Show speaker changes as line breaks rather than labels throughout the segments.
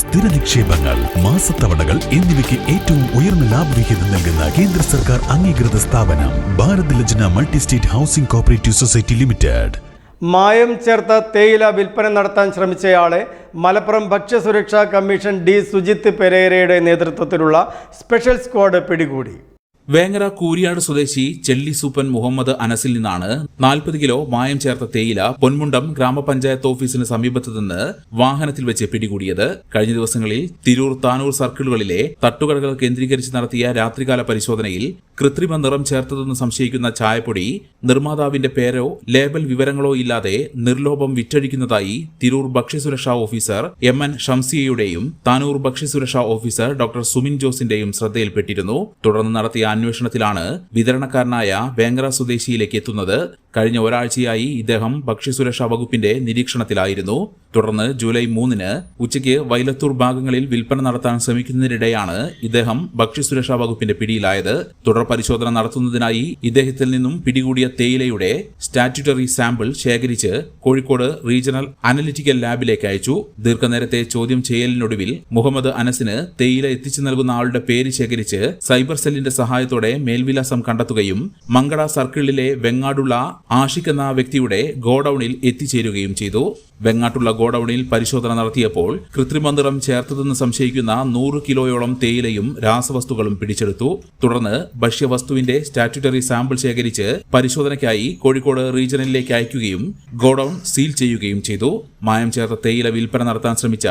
സ്ഥിര നിക്ഷേപങ്ങൾ മാസത്തവണകൾ എന്നിവയ്ക്ക് ഏറ്റവും ഉയർന്ന ലാഭവിഹിതം നൽകുന്ന കേന്ദ്ര സർക്കാർ അംഗീകൃത സ്ഥാപനം Bharat Lajna multi state housing cooperative society limited.
മായം ചേർത്ത തേയില വിൽപ്പന നടത്താൻ ശ്രമിച്ചയാളെ മലപ്പുറം ഭക്ഷ്യസുരക്ഷാ കമ്മീഷൻ ഡി. സുജിത്ത് പെരേരയുടെ നേതൃത്വത്തിലുള്ള സ്പെഷ്യൽ സ്ക്വാഡ് പിടികൂടി.
വേങ്ങര കൂരിയാട് സ്വദേശി ചെല്ലിസൂപ്പൻ മുഹമ്മദ് അനസിൽ നിന്നാണ് നാൽപ്പത് കിലോ മായം ചേർത്ത തേയില പൊന്മുണ്ടം ഗ്രാമപഞ്ചായത്ത് ഓഫീസിന് സമീപത്ത് നിന്ന് വാഹനത്തിൽ വെച്ച് പിടികൂടിയത്. കഴിഞ്ഞ ദിവസങ്ങളിൽ തിരൂർ താനൂർ സർക്കിളുകളിലെ തട്ടുകടകൾ കേന്ദ്രീകരിച്ച് നടത്തിയ രാത്രികാല പരിശോധനയിൽ കൃത്രിമ നിറം ചേർത്തതെന്ന് സംശയിക്കുന്ന ചായപ്പൊടി നിർമ്മാതാവിന്റെ പേരോ ലേബൽ വിവരങ്ങളോ ഇല്ലാതെ നിർലോഭം വിറ്റഴിക്കുന്നതായി തിരൂർ ഭക്ഷ്യസുരക്ഷാ ഓഫീസർ എം എൻ ഷംസിയയുടെയും താനൂർ ഭക്ഷ്യസുരക്ഷാ ഓഫീസർ ഡോക്ടർ സുമിൻ ജോസിന്റെയും ശ്രദ്ധയിൽപ്പെട്ടിരുന്നു. തുടർന്ന് നടത്തിയ അന്വേഷണത്തിലാണ് വിതരണക്കാരനായ വേങ്ങര സ്വദേശിയിലേക്ക് എത്തുന്നത്. കഴിഞ്ഞ ഒരാഴ്ചയായി ഇദ്ദേഹം ഭക്ഷ്യസുരക്ഷാ വകുപ്പിന്റെ നിരീക്ഷണത്തിലായിരുന്നു. തുടർന്ന് ജൂലൈ മൂന്നിന് ഉച്ചയ്ക്ക് വൈലത്തൂർ ഭാഗങ്ങളിൽ വിൽപ്പന നടത്താൻ ശ്രമിക്കുന്നതിനിടെയാണ് ഇദ്ദേഹം ഭക്ഷ്യസുരക്ഷാ വകുപ്പിന്റെ പിടിയിലായത്. തുടർ പരിശോധന നടത്തുന്നതിനായി ഇദ്ദേഹത്തിൽ നിന്നും പിടികൂടിയ തേയിലയുടെ സ്റ്റാറ്റ്യൂട്ടറി സാമ്പിൾ ശേഖരിച്ച് കോഴിക്കോട് റീജിയണൽ അനലിറ്റിക്കൽ ലാബിലേക്ക് അയച്ചു. ദീർഘനേരത്തെ ചോദ്യം ചെയ്യലിനൊടുവിൽ മുഹമ്മദ് അനസിന് തേയില എത്തിച്ചു നൽകുന്ന ആളുടെ പേര് ശേഖരിച്ച് സൈബർ സെല്ലിന്റെ സഹായത്തോടെ മേൽവിലാസം കണ്ടെത്തുകയും മങ്കട സർക്കിളിലെ വെങ്ങാടുള്ള ആഷിക് എന്ന വ്യക്തിയുടെ ഗോഡൌണിൽ എത്തിച്ചേരുകയും ചെയ്തു. വെങ്ങാട്ടുള്ള ഗോഡൌണിൽ പരിശോധന നടത്തിയപ്പോൾ കൃത്രിമനിറം ചേർത്തതെന്ന് സംശയിക്കുന്ന നൂറ് കിലോയോളം തേയിലയും രാസവസ്തുക്കളും പിടിച്ചെടുത്തു. തുടർന്ന് ഭക്ഷ്യവസ്തുവിന്റെ സ്റ്റാറ്റ്യൂട്ടറി സാമ്പിൾ ശേഖരിച്ച് പരിശോധനയ്ക്കായി കോഴിക്കോട് റീജിയനിലേക്ക് അയക്കുകയും ഗോഡൌൺ സീൽ ചെയ്യുകയും ചെയ്തു. മായം ചേർത്ത തേയില വിൽപ്പന നടത്താൻ ശ്രമിച്ച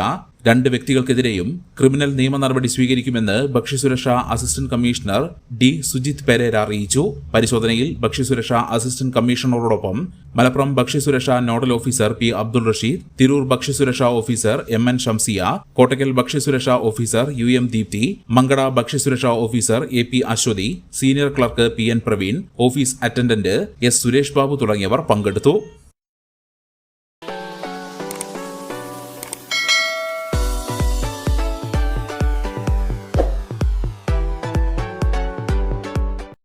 രണ്ട് വ്യക്തികൾക്കെതിരെയും ക്രിമിനൽ നിയമ നടപടി സ്വീകരിക്കുമെന്ന് ഭക്ഷ്യസുരക്ഷാ assistant commissioner D Sujith Perera അറിയിച്ചു. പരിശോധനയിൽ ഭക്ഷ്യസുരക്ഷാ അസിസ്റ്റന്റ് കമ്മീഷണറോടൊപ്പം മലപ്പുറം ഭക്ഷ്യസുരക്ഷാ nodal officer P Abdul Rasheed Tirur ഭക്ഷ്യസുരക്ഷാ officer M N Shamsiya Kottakkal ഭക്ഷ്യസുരക്ഷാ officer U M Deepthi Mankada ഭക്ഷ്യസുരക്ഷാ officer A P Aswathi senior clerk P N Praveen office attendant S Suresh Babu തുടങ്ങിയവർ പങ്കെടുത്തു.